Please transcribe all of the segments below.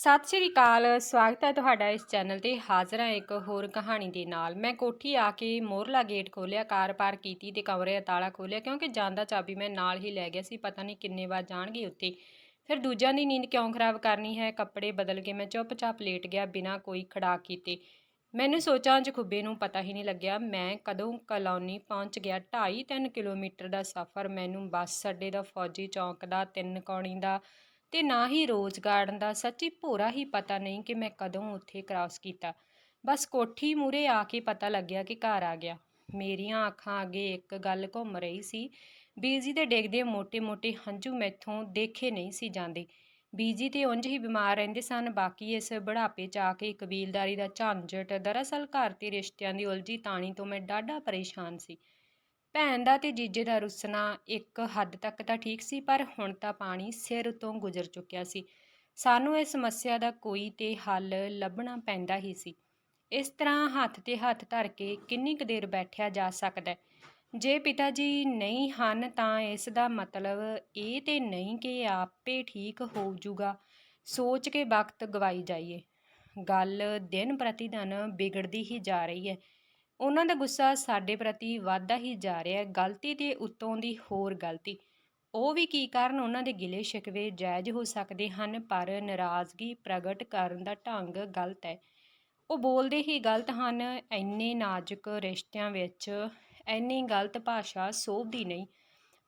ਸਤਿ ਸ਼੍ਰੀ ਅਕਾਲ, ਸਵਾਗਤ ਹੈ ਤੁਹਾਡਾ ਇਸ ਚੈਨਲ ਤੇ ਹਾਜ਼ਰ ਹਾਂ ਇੱਕ ਹੋਰ ਕਹਾਣੀ ਦੇ ਨਾਲ। ਮੈਂ ਕੋਠੀ ਆ ਕੇ ਮੋਰਲਾ ਗੇਟ ਖੋਲਿਆ ਕਾਰ ਪਾਰ ਕੀਤੀ ਤੇ ਕਮਰੇ ਦਾ ਤਾਲਾ ਖੋਲਿਆ ਕਿਉਂਕਿ ਜਾਂਦਾ ਚਾਬੀ ਮੈਂ ਨਾਲ ਹੀ ਲੈ ਗਿਆ ਸੀ, ਪਤਾ ਨਹੀਂ ਕਿੰਨੇ ਵਾਰ ਜਾਣਗੇ ਉੱਤੇ ਫਿਰ ਦੂਜਿਆਂ ਦੀ ਨੀਂਦ ਕਿਉਂ ਖਰਾਬ ਕਰਨੀ ਹੈ? ਕੱਪੜੇ ਬਦਲ ਕੇ ਮੈਂ ਚੁੱਪਚਾਪ ਲੇਟ ਗਿਆ ਬਿਨਾਂ ਕੋਈ ਖੜਾ ਕੀਤੇ। ਮੈਨੂੰ ਸੋਚਾਂ 'ਚ ਖੁੱਬੇ ਨੂੰ ਪਤਾ ਹੀ ਨਹੀਂ ਲੱਗਿਆ, ਮੈਂ ਕਦੋਂ ਕਲੋਨੀ ਪਹੁੰਚ ਗਿਆ। 2.5 3 ਕਿਲੋਮੀਟਰ ਦਾ ਸਫ਼ਰ ਮੈਨੂੰ ਬੱਸ ਅੱਡੇ ਦਾ, ਫੌਜੀ ਚੌਂਕ ਦਾ, ਤਿੰਨ ਕੌਣੀ ਦਾ ਤੇ ਨਾ ਹੀ ਰੋਜ਼ ਗਾਰਡਨ ਦਾ ਸੱਚੀ ਭੋਰਾ ਹੀ ਪਤਾ ਨਹੀਂ ਕਿ ਮੈਂ ਕਦੋਂ ਉੱਥੇ ਕ੍ਰਾਸ ਕੀਤਾ। ਬਸ ਕੋਠੀ ਮੂਰੇ ਆ ਕੇ ਪਤਾ ਲੱਗਿਆ ਕਿ ਘਰ ਆ ਗਿਆ। ਮੇਰੀਆਂ ਅੱਖਾਂ ਅੱਗੇ ਇੱਕ ਗੱਲ ਘੁੰਮ ਰਹੀ ਸੀ। ਬੀਜੀ ਦੇ ਡਿੱਗਦੇ ਮੋਟੇ ਮੋਟੇ ਹੰਝੂ ਮੈਥੋਂ ਦੇਖੇ ਨਹੀਂ ਸੀ ਜਾਂਦੇ। ਬੀਜੀ ਤੇ ਉਂਝ ਹੀ ਬਿਮਾਰ ਰਹਿੰਦੇ ਸਨ। ਬਾਕੀ ਇਸ ਬੁਢਾਪੇ 'ਚ ਆ ਕੇ ਕਬੀਲਦਾਰੀ ਦਾ ਝਾਂਜਟ ਦਰਅਸਲ ਘਰ ਤੇ ਰਿਸ਼ਤਿਆਂ ਦੀ ਉਲਝੀ ਤਾਣੀ ਤੋਂ ਮੈਂ ਡਾਢਾ ਪਰੇਸ਼ਾਨ ਸੀ। ਭੈਣ ਦਾ ਤੇ ਜੀਜੇ ਦਾ ਰੁੱਸਣਾ ਇੱਕ ਹੱਦ ਤੱਕ ਤਾਂ ਠੀਕ ਸੀ, ਪਰ ਹੁਣ ਤਾਂ ਪਾਣੀ ਸਿਰ ਤੋਂ ਗੁਜ਼ਰ ਚੁੱਕਿਆ ਸੀ। ਸਾਨੂੰ ਇਸ ਸਮੱਸਿਆ ਦਾ ਕੋਈ ਤੇ ਹੱਲ ਲੱਭਣਾ ਪੈਂਦਾ ਹੀ ਸੀ। ਇਸ ਤਰ੍ਹਾਂ ਹੱਥ ਤੇ ਹੱਥ ਧਰ ਕੇ ਕਿੰਨੀ ਕੁ ਦੇਰ ਬੈਠਿਆ ਜਾ ਸਕਦਾ ਜੇ ਪਿਤਾ ਜੀ ਨਹੀਂ ਹਨ ਤਾਂ ਇਸ ਦਾ ਮਤਲਬ ਇਹ ਤੇ ਨਹੀਂ ਕਿ ਆਪੇ ਠੀਕ ਹੋ ਜਾਊਗਾ। ਸੋਚ ਕੇ ਵਕਤ ਗਵਾਈ ਜਾਈਏ। ਗੱਲ ਦਿਨ ਪ੍ਰਤੀ ਦਿਨ ਵਿਗੜਦੀ ਹੀ ਜਾ ਰਹੀ ਹੈ। ਉਹਨਾਂ ਦਾ ਗੁੱਸਾ ਸਾਡੇ ਪ੍ਰਤੀ ਵੱਧਦਾ ਹੀ ਜਾ ਰਿਹਾ ਹੈ। ਗਲਤੀ ਤੇ ਉੱਤੋਂ ਦੀ ਹੋਰ ਗਲਤੀ। ਉਹ ਵੀ ਕੀ ਕਾਰਨ ਉਹਨਾਂ ਦੇ ਗਿਲੇ ਸ਼ਿਕਵੇ ਜਾਇਜ਼ ਹੋ ਸਕਦੇ ਹਨ, ਪਰ ਨਾਰਾਜ਼ਗੀ ਪ੍ਰਗਟ ਕਰਨ ਦਾ ਢੰਗ ਗਲਤ ਹੈ। ਉਹ ਬੋਲਦੇ ਹੀ ਗਲਤ ਹਨ, ਇੰਨੇ ਨਾਜ਼ੁਕ ਰਿਸ਼ਤਿਆਂ ਵਿੱਚ ਇੰਨੀ ਗਲਤ ਭਾਸ਼ਾ ਸੋਭਦੀ ਨਹੀਂ।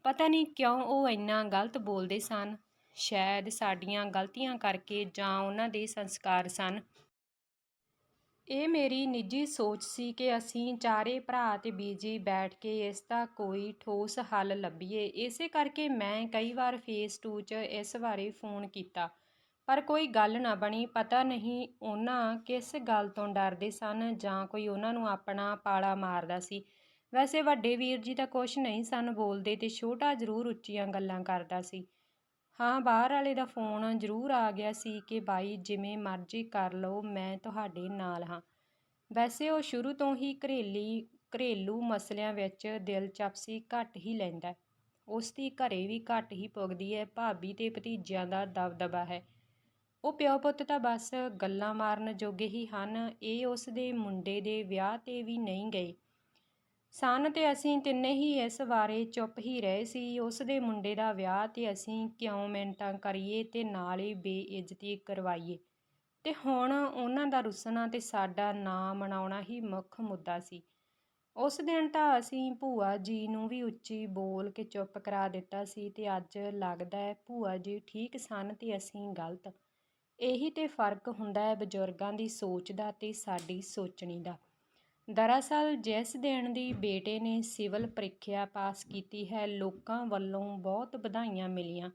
ਪਤਾ ਨਹੀਂ ਕਿਉਂ ਉਹ ਇੰਨਾ ਗਲਤ ਬੋਲਦੇ ਸਨ। ਸ਼ਾਇਦ ਸਾਡੀਆਂ ਗਲਤੀਆਂ ਕਰਕੇ ਜਾਂ ਉਹਨਾਂ ਦੇ ਸੰਸਕਾਰ ਸਨ। ਇਹ ਮੇਰੀ ਨਿੱਜੀ ਸੋਚ ਸੀ ਕਿ ਅਸੀਂ ਚਾਰੇ ਭਰਾ ਤੇ ਬੀਜੀ ਬੈਠ ਕੇ ਇਸ ਦਾ ਕੋਈ ਠੋਸ ਹੱਲ ਲੱਭੀਏ। ਇਸੇ ਕਰਕੇ ਮੈਂ ਕਈ ਵਾਰ ਫੇਸ ਟੂ 'ਚ ਇਸ ਬਾਰੇ ਫੋਨ ਕੀਤਾ। ਪਰ ਕੋਈ ਗੱਲ ਨਾ ਬਣੀ। ਪਤਾ ਨਹੀਂ ਉਹਨਾਂ ਕਿਸ ਗੱਲ ਤੋਂ ਡਰਦੇ ਸਨ ਜਾਂ ਕੋਈ ਉਹਨਾਂ ਨੂੰ ਆਪਣਾ ਪਾਲਾ ਮਾਰਦਾ ਸੀ। ਵੈਸੇ ਵੱਡੇ ਵੀਰ ਜੀ ਤਾਂ ਕੁਛ ਨਹੀਂ ਸਨ ਬੋਲਦੇ ਤੇ ਛੋਟਾ ਜ਼ਰੂਰ ਉੱਚੀਆਂ ਗੱਲਾਂ ਕਰਦਾ ਸੀ। ਹਾਂ, ਬਾਹਰ ਵਾਲੇ ਦਾ ਫੋਨ ਜ਼ਰੂਰ ਆ ਗਿਆ ਸੀ ਕਿ ਬਾਈ ਜਿਵੇਂ ਮਰਜ਼ੀ ਕਰ ਲਓ, ਮੈਂ ਤੁਹਾਡੇ ਨਾਲ ਹਾਂ। ਵੈਸੇ ਉਹ ਸ਼ੁਰੂ ਤੋਂ ਹੀ ਘਰੇਲੀ, ਘਰੇਲੂ ਮਸਲਿਆਂ ਵਿੱਚ ਦਿਲਚਸਪੀ ਘੱਟ ਹੀ ਲੈਂਦਾ ਉਸ ਦੀ ਘਰੇ ਵੀ ਘੱਟ ਹੀ ਪੁੱਗਦੀ ਹੈ, ਭਾਬੀ ਤੇ ਭਤੀਜਿਆਂ ਦਾ ਦਬਦਬਾ ਹੈ। ਉਹ ਪਿਓ ਪੁੱਤ ਤਾਂ ਬਸ ਗੱਲਾਂ ਮਾਰਨ ਜੋਗੇ ਹੀ ਹਨ, ਇਹ ਉਸ ਦੇ ਮੁੰਡੇ ਦੇ ਵਿਆਹ ਤੇ ਵੀ ਨਹੀਂ ਗਏ। ਸਨ ਅਤੇ ਅਸੀਂ ਤਿੰਨੇ ਹੀ ਇਸ ਬਾਰੇ ਚੁੱਪ ਹੀ ਰਹੇ ਸੀ। ਉਸ ਦੇ ਮੁੰਡੇ ਦਾ ਵਿਆਹ ਤੇ ਅਸੀਂ ਕਿਉਂ ਮਿੰਟਾਂ ਕਰੀਏ ਤੇ ਨਾਲ ਹੀ ਬੇਇੱਜ਼ਤੀ ਕਰਵਾਈਏ। ਤੇ ਹੁਣ ਉਹਨਾਂ ਦਾ ਰੁੱਸਣਾ ਤੇ ਸਾਡਾ ਨਾਂ ਮਨਾਉਣਾ ਹੀ ਮੁੱਖ ਮੁੱਦਾ ਸੀ। ਉਸ ਦਿਨ ਤਾਂ ਅਸੀਂ ਭੂਆ ਜੀ ਨੂੰ ਵੀ ਉੱਚੀ ਬੋਲ ਕੇ ਚੁੱਪ ਕਰਾ ਦਿੱਤਾ ਸੀ ਤੇ ਅੱਜ ਲੱਗਦਾ ਹੈ ਭੂਆ ਜੀ ਠੀਕ ਸਨ ਤੇ ਅਸੀਂ ਗਲਤ। ਇਹੀ ਤੇ ਫ਼ਰਕ ਹੁੰਦਾ ਹੈ ਬਜ਼ੁਰਗਾਂ ਦੀ ਸੋਚ ਦਾ ਤੇ ਸਾਡੀ ਸੋਚਣੀ ਦਾ। ਦਰਅਸਲ ਜਿਸ ਦਿਨ ਦੀ ਬੇਟੇ ਨੇ ਸਿਵਲ ਪ੍ਰੀਖਿਆ ਪਾਸ ਕੀਤੀ ਹੈ, ਲੋਕਾਂ ਵੱਲੋਂ ਬਹੁਤ ਵਧਾਈਆਂ ਮਿਲੀਆਂ।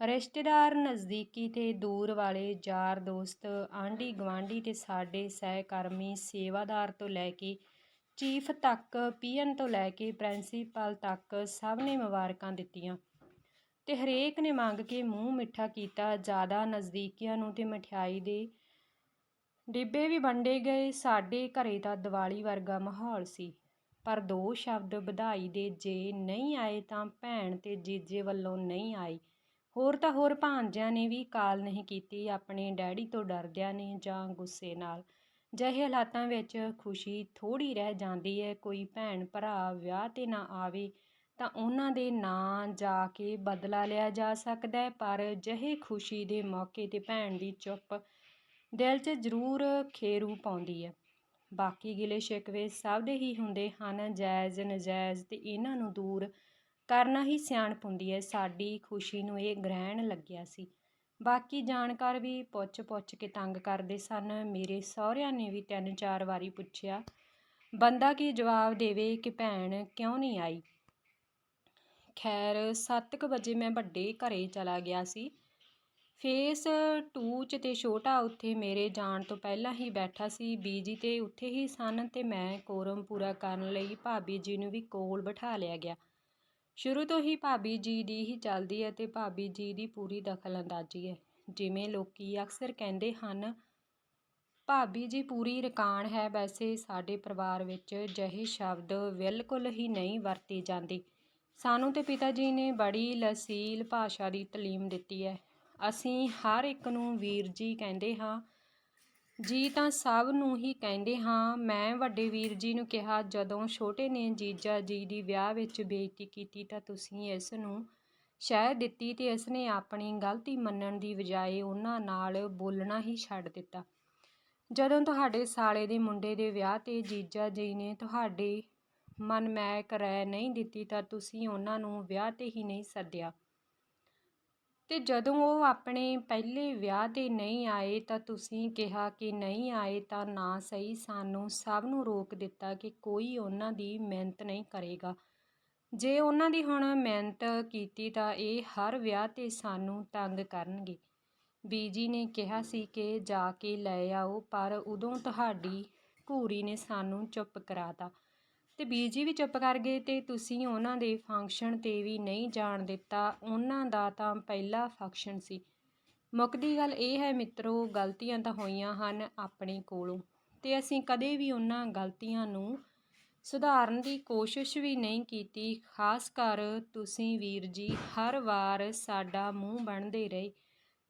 ਰਿਸ਼ਤੇਦਾਰ ਨਜ਼ਦੀਕੀ ਤੇ ਦੂਰ ਵਾਲੇ ਯਾਰ ਦੋਸਤ, ਆਂਢੀ ਗੁਆਂਢੀ ਤੇ ਸਾਡੇ ਸਹਿਕਰਮੀ, ਸੇਵਾਦਾਰ ਤੋਂ ਲੈ ਕੇ ਚੀਫ ਤੱਕ, ਪੀਐਨ ਤੋਂ ਲੈ ਕੇ ਪ੍ਰਿੰਸੀਪਲ ਤੱਕ ਸਭ ਨੇ ਮੁਬਾਰਕਾਂ ਦਿੱਤੀਆਂ। ਤੇ ਹਰੇਕ ਨੇ ਮੰਗ ਕੇ ਮੂੰਹ ਮਿੱਠਾ ਕੀਤਾ, ਜ਼ਿਆਦਾ ਨਜ਼ਦੀਕੀਆਂ ਨੂੰ ਤੇ ਮਠਿਆਈ ਦੇ ਡਿੱਬੇ ਵੀ ਵੰਡੇ ਗਏ, ਸਾਡੇ ਘਰੇ ਤਾਂ ਦੀਵਾਲੀ ਵਰਗਾ ਮਾਹੌਲ ਸੀ। ਪਰ ਦੋ ਸ਼ਬਦ ਵਧਾਈ ਦੇ ਜੇ ਨਹੀਂ ਆਏ ਤਾਂ ਭੈਣ ਤੇ ਜੀਜੇ ਵੱਲੋਂ ਨਹੀਂ ਆਏ ਹੋਰ ਤਾਂ ਹੋਰ ਭਾਂਜਿਆਂ ਨੇ ਵੀ ਕਾਲ ਨਹੀਂ ਕੀਤੀ, ਆਪਣੇ ਡੈਡੀ ਤੋਂ ਡਰਦਿਆਂ ਨੇ ਜਾਂ ਗੁੱਸੇ ਨਾਲ। ਜਿਹੇ ਹਾਲਾਤਾਂ ਵਿੱਚ ਖੁਸ਼ੀ ਥੋੜੀ ਰਹਿ ਜਾਂਦੀ ਹੈ, ਕੋਈ ਭੈਣ ਭਰਾ ਵਿਆਹ ਤੇ ਨਾ ਆਵੇ ਤਾਂ ਉਹਨਾਂ ਦੇ ਨਾਂ ਜਾ ਕੇ ਬਦਲਾ ਲਿਆ ਜਾ ਸਕਦਾ ਪਰ ਜਿਹੇ ਖੁਸ਼ੀ ਦੇ ਮੌਕੇ ਤੇ ਭੈਣ ਦੀ ਚੁੱਪ ਦਿਲ 'ਚ ਜ਼ਰੂਰ ਖੇਰੂ ਪਾਉਂਦੀ ਹੈ। ਬਾਕੀ ਗਿਲੇ ਸ਼ਿਕਵੇ ਸਭ ਦੇ ਹੀ ਹੁੰਦੇ ਹਨ, ਜਾਇਜ਼, ਨਜਾਇਜ਼ ਤੇ ਇਹਨਾਂ ਨੂੰ ਦੂਰ ਕਰਨਾ ਹੀ ਸਿਆਣਪ ਹੁੰਦੀ ਹੈ। ਸਾਡੀ ਖੁਸ਼ੀ ਨੂੰ ਇਹ ਗ੍ਰਹਿਣ ਲੱਗਿਆ ਸੀ। ਬਾਕੀ ਜਾਣਕਾਰ ਵੀ ਪੁੱਛ ਪੁੱਛ ਕੇ ਤੰਗ ਕਰਦੇ ਸਨ। ਮੇਰੇ ਸਹੁਰਿਆਂ ਨੇ ਵੀ ਤਿੰਨ ਚਾਰ ਵਾਰੀ ਪੁੱਛਿਆ, ਬੰਦਾ ਕੀ ਜਵਾਬ ਦੇਵੇ ਕਿ ਭੈਣ ਕਿਉਂ ਨਹੀਂ ਆਈ? ਖੈਰ 7:00 ਵਜੇ ਮੈਂ ਵੱਡੇ ਘਰੇ ਚਲਾ ਗਿਆ ਸੀ। ਫੇਸ 2 'ਚ ਤੇ ਛੋਟਾ ਉੱਥੇ ਮੇਰੇ ਜਾਣ ਤੋਂ ਪਹਿਲਾਂ ਹੀ ਬੈਠਾ ਸੀ। ਬੀਜੀ ਅਤੇ ਉੱਥੇ ਹੀ ਸਨ ਅਤੇ ਮੈਂ ਕੋਰਮ ਪੂਰਾ ਕਰਨ ਲਈ ਭਾਬੀ ਜੀ ਨੂੰ ਵੀ ਕੋਲ ਬਿਠਾ ਲਿਆ ਗਿਆ। ਸ਼ੁਰੂ ਤੋਂ ਹੀ ਭਾਬੀ ਜੀ ਦੀ ਹੀ ਚੱਲਦੀ ਹੈ ਅਤੇ ਭਾਬੀ ਜੀ ਦੀ ਪੂਰੀ ਦਖਲਅੰਦਾਜ਼ੀ ਹੈ। ਜਿਵੇਂ ਲੋਕ ਅਕਸਰ ਕਹਿੰਦੇ ਹਨ, ਭਾਬੀ ਜੀ ਪੂਰੀ ਰਕਾਨ ਹੈ, ਵੈਸੇ ਸਾਡੇ ਪਰਿਵਾਰ ਵਿੱਚ ਜਿਹੇ ਸ਼ਬਦ ਬਿਲਕੁਲ ਹੀ ਨਹੀਂ ਵਰਤੇ ਜਾਂਦੇ। ਸਾਨੂੰ ਤੇ ਪਿਤਾ ਜੀ ਨੇ ਬੜੀ ਲਸੀਲ ਭਾਸ਼ਾ ਦੀ ਤਾਲੀਮ ਦਿੱਤੀ ਹੈ। ਅਸੀਂ ਹਰ ਇੱਕ ਨੂੰ ਵੀਰ ਜੀ ਕਹਿੰਦੇ ਹਾਂ। ਜੀ ਤਾਂ ਸਭ ਨੂੰ ਹੀ ਕਹਿੰਦੇ ਹਾਂ। ਮੈਂ ਵੱਡੇ ਵੀਰ ਜੀ ਨੂੰ ਕਿਹਾ, ਜਦੋਂ ਛੋਟੇ ਨੇ ਜੀਜਾ ਜੀ ਦੀ ਵਿਆਹ ਵਿੱਚ ਬੇਇੱਜ਼ਤੀ ਕੀਤੀ ਤਾਂ ਤੁਸੀਂ ਇਸ ਨੂੰ ਸ਼ਹਿ ਦਿੱਤੀ ਤੇ ਇਸ ਨੇ ਆਪਣੀ ਗਲਤੀ ਮੰਨਣ ਦੀ ਬਜਾਏ ਉਹਨਾਂ ਨਾਲ ਬੋਲਣਾ ਹੀ ਛੱਡ ਦਿੱਤਾ। ਜਦੋਂ ਤੁਹਾਡੇ ਸਾਲੇ ਦੇ ਮੁੰਡੇ ਦੇ ਵਿਆਹ ਤੇ ਜੀਜਾ ਜੀ ਨੇ ਤੁਹਾਡੇ ਮਨ ਮੈਕ ਰਹਿ ਨਹੀਂ ਦਿੱਤੀ ਤਾਂ ਤੁਸੀਂ ਉਹਨਾਂ ਨੂੰ ਵਿਆਹ ਤੇ ਹੀ ਨਹੀਂ ਸੱਦਿਆ। ਤੇ ਜਦੋਂ ਉਹ ਆਪਣੇ ਪਹਿਲੇ ਵਿਆਹ ਤੇ ਨਹੀਂ ਆਏ ਤਾਂ ਤੁਸੀਂ ਕਿਹਾ ਕਿ ਨਹੀਂ ਆਏ ਤਾਂ ਨਾ ਸਹੀ ਸਾਨੂੰ ਸਭ ਨੂੰ ਰੋਕ ਦਿੱਤਾ ਕਿ ਕੋਈ ਉਹਨਾਂ ਦੀ ਮਿਹਨਤ ਨਹੀਂ ਕਰੇਗਾ। ਜੇ ਉਹਨਾਂ ਦੀ ਹੁਣ ਮਿਹਨਤ ਕੀਤੀ ਤਾਂ ਇਹ ਹਰ ਵਿਆਹ ਤੇ ਸਾਨੂੰ ਤੰਗ ਕਰਨਗੇ। ਬੀਜੀ ਨੇ ਕਿਹਾ ਸੀ ਕਿ ਜਾ ਕੇ ਲੈ ਆਓ, ਪਰ ਉਦੋਂ ਤੁਹਾਡੀ ਘੂਰੀ ਨੇ ਸਾਨੂੰ ਚੁੱਪ ਕਰਾਤਾ। ਤੇ ਬੀਜੀ ਵੀ ਚੁੱਪ ਕਰ ਗਏ ਤੇ ਤੁਸੀਂ ਉਹਨਾਂ ਦੇ ਫੰਕਸ਼ਨ ਤੇ ਵੀ ਨਹੀਂ ਜਾਣ ਦਿੱਤਾ। ਉਹਨਾਂ ਦਾ ਤਾਂ ਪਹਿਲਾ ਫੰਕਸ਼ਨ ਸੀ। ਮੁੱਕਦੀ ਗੱਲ ਇਹ ਹੈ, ਮਿੱਤਰੋ, ਗਲਤੀਆਂ ਤਾਂ ਹੋਈਆਂ ਹਨ ਆਪਣੇ ਕੋਲੋਂ ਤੇ ਅਸੀਂ ਕਦੇ ਵੀ ਉਹਨਾਂ ਗਲਤੀਆਂ ਨੂੰ ਸੁਧਾਰਨ ਦੀ ਕੋਸ਼ਿਸ਼ ਵੀ ਨਹੀਂ ਕੀਤੀ। ਖਾਸ ਕਰ ਤੁਸੀਂ ਵੀਰ ਜੀ, ਹਰ ਵਾਰ ਸਾਡਾ ਮੂੰਹ ਬਣਦੇ ਰਹੇ।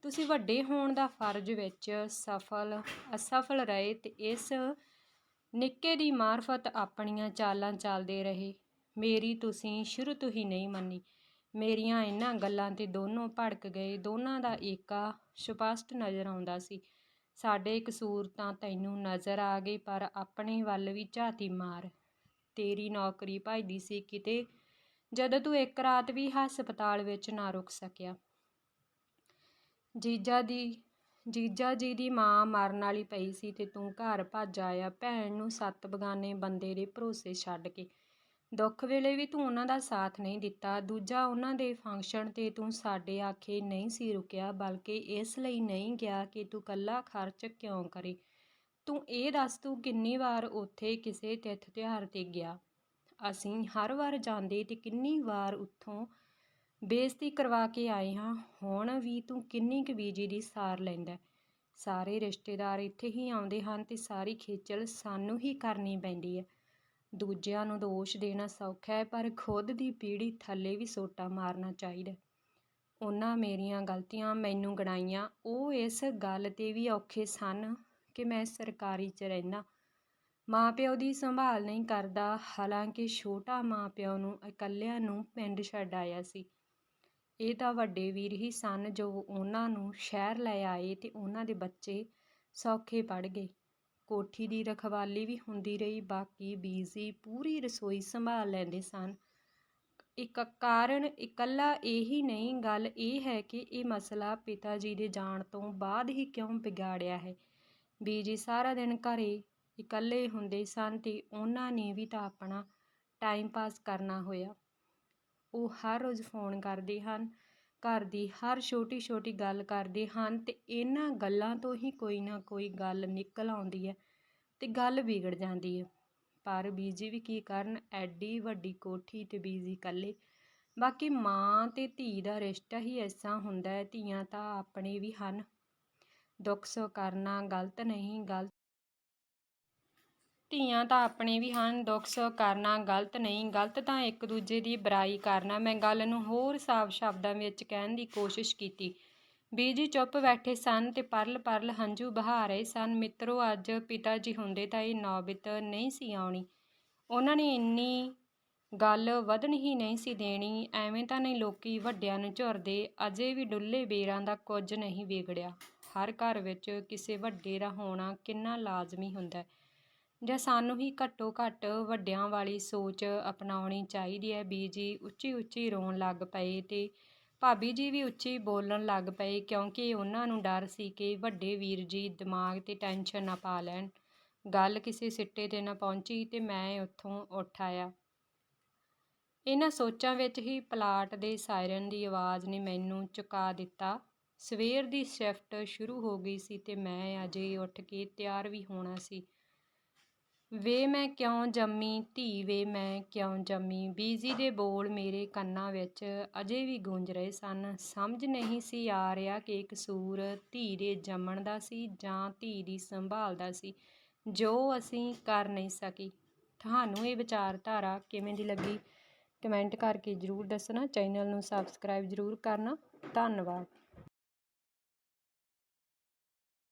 ਤੁਸੀਂ ਵੱਡੇ ਹੋਣ ਦਾ ਫਰਜ਼ ਵਿੱਚ ਸਫਲ, ਅਸਫਲ ਰਹੇ ਤੇ ਇਸ ਨਿੱਕੇ ਦੀ ਮਾਰਫਤ ਆਪਣੀਆਂ ਚਾਲਾਂ ਚੱਲਦੇ ਰਹੇ। ਮੇਰੀ ਤੁਸੀਂ ਸ਼ੁਰੂ ਤੋਂ ਹੀ ਨਹੀਂ ਮੰਨੀ। ਮੇਰੀਆਂ ਇਹਨਾਂ ਗੱਲਾਂ ਤੇ ਦੋਨੋਂ ਭੜਕ ਗਏ। ਦੋਨਾਂ ਦਾ ਏਕਾ ਸਪਸ਼ਟ ਨਜ਼ਰ ਆਉਂਦਾ ਸੀ। ਸਾਡੇ ਕਸੂਰ ਤਾਂ ਤੈਨੂੰ ਨਜ਼ਰ ਆ ਗਏ, ਪਰ ਆਪਣੇ ਵੱਲ ਵੀ ਝਾਤੀ ਮਾਰ। ਤੇਰੀ ਨੌਕਰੀ ਭਜਦੀ ਸੀ ਕਿਤੇ, ਜਦੋਂ ਤੂੰ ਇੱਕ ਰਾਤ ਵੀ ਹਸਪਤਾਲ ਵਿੱਚ ਨਾ ਰੁਕ ਸਕਿਆ। ਜੀਜਾ ਦੀ ਜੀਜਾ ਜੀ ਦੀ ਮਾਂ ਮਰਨ ਵਾਲੀ ਪਈ ਸੀ ਤੇ ਤੂੰ ਘਰ ਭੱਜ ਆਇਆ, ਭੈਣ ਨੂੰ ਸੱਤ ਬਗਾਨੇ ਬੰਦੇ ਦੇ ਭਰੋਸੇ ਛੱਡ ਕੇ। ਦੁੱਖ ਵੇਲੇ ਵੀ ਤੂੰ ਉਹਨਾਂ ਦਾ ਸਾਥ ਨਹੀਂ ਦਿੱਤਾ। ਦੂਜਾ ਉਹਨਾਂ ਦੇ ਫੰਕਸ਼ਨ ਤੇ ਤੂੰ ਸਾਡੇ ਆਖੇ ਨਹੀਂ ਸੀ ਰੁਕਿਆ, ਬਲਕਿ ਇਸ ਲਈ ਨਹੀਂ ਗਿਆ ਕਿ ਤੂੰ ਕੱਲਾ ਖਰਚ ਕਿਉਂ ਕਰੇ। ਤੂੰ ਇਹ ਦੱਸ ਤੂੰ ਕਿੰਨੀ ਵਾਰ ਉੱਥੇ ਕਿਸੇ ਤਿੱਥ ਤਿਉਹਾਰ ਤੇ ਗਿਆ? ਅਸੀਂ ਹਰ ਵਾਰ ਜਾਂਦੇ ਤੇ ਕਿੰਨੀ ਵਾਰ ਉੱਥੋਂ ਬੇਇੱਜ਼ਤੀ ਕਰਵਾ ਕੇ ਆਏ ਹਾਂ। ਹੁਣ ਵੀ ਤੂੰ ਕਿੰਨੀ ਕੁ ਬੀਜੀ ਦੀ ਸਾਰ ਲੈਂਦਾ ਸਾਰੇ ਰਿਸ਼ਤੇਦਾਰ ਇੱਥੇ ਹੀ ਆਉਂਦੇ ਹਨ ਤੇ ਸਾਰੀ ਖੇਚਲ ਸਾਨੂੰ ਹੀ ਕਰਨੀ ਪੈਂਦੀ ਹੈ। ਦੂਜਿਆਂ ਨੂੰ ਦੋਸ਼ ਦੇਣਾ ਸੌਖਾ ਹੈ, ਪਰ ਖੁਦ ਦੀ ਪੀੜੀ ਥੱਲੇ ਵੀ ਸੋਟਾ ਮਾਰਨਾ ਚਾਹੀਦਾ ਉਹਨਾਂ ਮੇਰੀਆਂ ਗਲਤੀਆਂ ਮੈਨੂੰ ਗਣਾਈਆਂ। ਉਹ ਇਸ ਗੱਲ ਤੇ ਵੀ ਔਖੇ ਸਨ ਕਿ ਮੈਂ ਸਰਕਾਰੀ 'ਚ ਰਹਿਣਾ ਮਾਪਿਓ ਦੀ ਸੰਭਾਲ ਨਹੀਂ ਕਰਦਾ। ਹਾਲਾਂਕਿ ਛੋਟਾ ਮਾਪਿਓ ਨੂੰ ਇਕੱਲਿਆਂ ਨੂੰ ਪਿੰਡ ਛੱਡ ਆਇਆ ਸੀ। ਇਹ ਤਾਂ ਵੱਡੇ ਵੀਰ ਹੀ ਸਨ ਜੋ ਉਹਨਾਂ ਨੂੰ ਸ਼ਹਿਰ ਲੈ ਆਏ ਤੇ ਉਹਨਾਂ ਦੇ ਬੱਚੇ ਸੌਖੇ ਪੜ੍ਹ ਗਏ। ਕੋਠੀ ਦੀ ਰਖਵਾਲੀ ਵੀ ਹੁੰਦੀ ਰਹੀ, ਬਾਕੀ ਬੀਜ਼ੀ ਪੂਰੀ ਰਸੋਈ ਸੰਭਾਲ ਲੈਂਦੇ ਸਨ। ਇੱਕ ਕਾਰਨ ਇਕੱਲਾ ਇਹੀ ਨਹੀਂ, ਗੱਲ ਇਹ ਹੈ ਕਿ ਇਹ ਮਸਲਾ ਪਿਤਾ ਜੀ ਦੇ ਜਾਣ ਤੋਂ ਬਾਅਦ ਹੀ ਕਿਉਂ ਵਿਗਾੜਿਆ ਹੈ। ਬੀਜੀ ਸਾਰਾ ਦਿਨ ਘਰੇ ਇਕੱਲੇ ਹੁੰਦੇ ਸਨ ਤੇ ਉਹਨਾਂ ਨੇ ਵੀ ਤਾਂ ਆਪਣਾ ਟਾਈਮ ਪਾਸ ਕਰਨਾ ਹੋਇਆ। ਉਹ ਹਰ ਰੋਜ਼ ਫੋਨ ਕਰਦੇ ਹਨ, ਘਰ ਦੀ ਹਰ ਛੋਟੀ ਛੋਟੀ ਗੱਲ ਕਰਦੇ ਹਨ ਅਤੇ ਇਹਨਾਂ ਗੱਲਾਂ ਤੋਂ ਹੀ ਕੋਈ ਨਾ ਕੋਈ ਗੱਲ ਨਿਕਲ ਆਉਂਦੀ ਹੈ ਅਤੇ ਗੱਲ ਵਿਗੜ ਜਾਂਦੀ ਹੈ। ਪਰ ਬੀਜੀ ਵੀ ਕੀ ਕਰਨ, ਐਡੀ ਵੱਡੀ ਕੋਠੀ ਤੇ ਬੀਜੀ ਇਕੱਲੇ। ਬਾਕੀ ਮਾਂ ਤੇ ਧੀ ਦਾ ਰਿਸ਼ਤਾ ਹੀ ਐਸਾ ਹੁੰਦਾ ਹੈ, ਧੀਆਂ ਤਾਂ ਆਪਣੇ ਵੀ ਹਨ। ਦੁੱਖ ਸੁੱਖ ਕਰਨਾ ਗਲਤ ਨਹੀਂ, ਗਲਤ ਧੀਆਂ ਤਾਂ ਆਪਣੇ ਵੀ ਹਨ, ਦੁੱਖ ਸੁੱਖ ਕਰਨਾ ਗਲਤ ਨਹੀਂ, ਗਲਤ ਤਾਂ ਇੱਕ ਦੂਜੇ ਦੀ ਬੁਰਾਈ ਕਰਨਾ। ਮੈਂ ਗੱਲ ਨੂੰ ਹੋਰ ਸਾਫ਼ ਸ਼ਬਦਾਂ ਵਿੱਚ ਕਹਿਣ ਦੀ ਕੋਸ਼ਿਸ਼ ਕੀਤੀ। ਬੀਜੀ ਚੁੱਪ ਬੈਠੇ ਸਨ ਤੇ ਪਰਲ ਪਰਲ ਹੰਝੂ ਬਹਾ ਰਹੇ ਸਨ। ਮਿੱਤਰੋ, ਅੱਜ ਪਿਤਾ ਜੀ ਹੁੰਦੇ ਤਾਂ ਇਹ ਨੌਬਤ ਨਹੀਂ ਸੀ ਆਉਣੀ। ਉਹਨਾਂ ਨੇ ਇੰਨੀ ਗੱਲ ਵਧਣ ਹੀ ਨਹੀਂ ਸੀ ਦੇਣੀ। ਐਵੇਂ ਤਾਂ ਨਹੀਂ ਲੋਕੀ ਵੱਡਿਆਂ ਨੂੰ ਝੁਰਦੇ, ਅਜੇ ਵੀ ਡੁੱਲੇ ਬੇਰਾਂ ਦਾ ਕੁਝ ਨਹੀਂ ਵਿਗੜਿਆ। ਹਰ ਘਰ ਵਿੱਚ ਕਿਸੇ ਵੱਡੇ ਦਾ ਹੋਣਾ ਕਿੰਨਾ ਲਾਜ਼ਮੀ ਹੁੰਦਾ ਹੈ। ਜਾਂ ਸਾਨੂੰ ਹੀ ਘੱਟੋ ਘੱਟ ਵੱਡਿਆਂ ਵਾਲੀ ਸੋਚ ਅਪਣਾਉਣੀ ਚਾਹੀਦੀ ਹੈ ਬੀਜੀ ਉੱਚੀ ਉੱਚੀ ਰੋਣ ਲੱਗ ਪਏ ਅਤੇ ਭਾਬੀ ਜੀ ਵੀ ਉੱਚੀ ਬੋਲਣ ਲੱਗ ਪਏ ਕਿਉਂਕਿ ਉਹਨਾਂ ਨੂੰ ਡਰ ਸੀ ਕਿ ਵੱਡੇ ਵੀਰ ਜੀ ਦਿਮਾਗ ਤੇ ਟੈਨਸ਼ਨ ਨਾ ਪਾ ਲੈਣ। ਗੱਲ ਕਿਸੇ ਸਿੱਟੇ ਤੇ ਨਾ ਪਹੁੰਚੀ ਅਤੇ ਮੈਂ ਉੱਥੋਂ ਉੱਠ ਆਇਆ। ਇਹਨਾਂ ਸੋਚਾਂ ਵਿੱਚ ਹੀ ਪਲਾਟ ਦੇ ਸਾਇਰਨ ਦੀ ਆਵਾਜ਼ ਨੇ ਮੈਨੂੰ ਚੁਕਾ ਦਿੱਤਾ। ਸਵੇਰ ਦੀ ਸ਼ਿਫਟ ਸ਼ੁਰੂ ਹੋ ਗਈ ਸੀ ਤੇ ਮੈਂ ਅਜੇ ਉੱਠ ਕੇ ਤਿਆਰ ਵੀ ਹੋਣਾ ਸੀ। ਵੇ ਮੈਂ ਕਿਉਂ ਜੰਮੀ, ਧੀ ਵੇ ਮੈਂ ਕਿਉਂ ਜੰਮੀ। ਬੀਜੀ ਦੇ ਬੋਲ ਮੇਰੇ ਕੰਨਾਂ ਵਿੱਚ ਅਜੇ ਵੀ ਗੂੰਜ ਰਹੇ ਸਨ। ਸਮਝ ਨਹੀਂ ਸੀ ਆ ਰਿਹਾ ਕਿ ਕਸੂਰ ਧੀ ਦੇ ਜੰਮਣ ਦਾ ਸੀ ਜਾਂ ਧੀ ਦੀ ਸੰਭਾਲ ਦਾ ਸੀ। ਜੋ ਅਸੀਂ ਕਰ ਨਹੀਂ ਸਕੀ। ਤੁਹਾਨੂੰ ਇਹ ਵਿਚਾਰਧਾਰਾ ਕਿਵੇਂ ਦੀ ਲੱਗੀ? ਕਮੈਂਟ ਕਰਕੇ ਜ਼ਰੂਰ ਦੱਸਣਾ। ਚੈਨਲ ਨੂੰ ਸਬਸਕ੍ਰਾਈਬ ਜ਼ਰੂਰ ਕਰਨਾ। ਧੰਨਵਾਦ।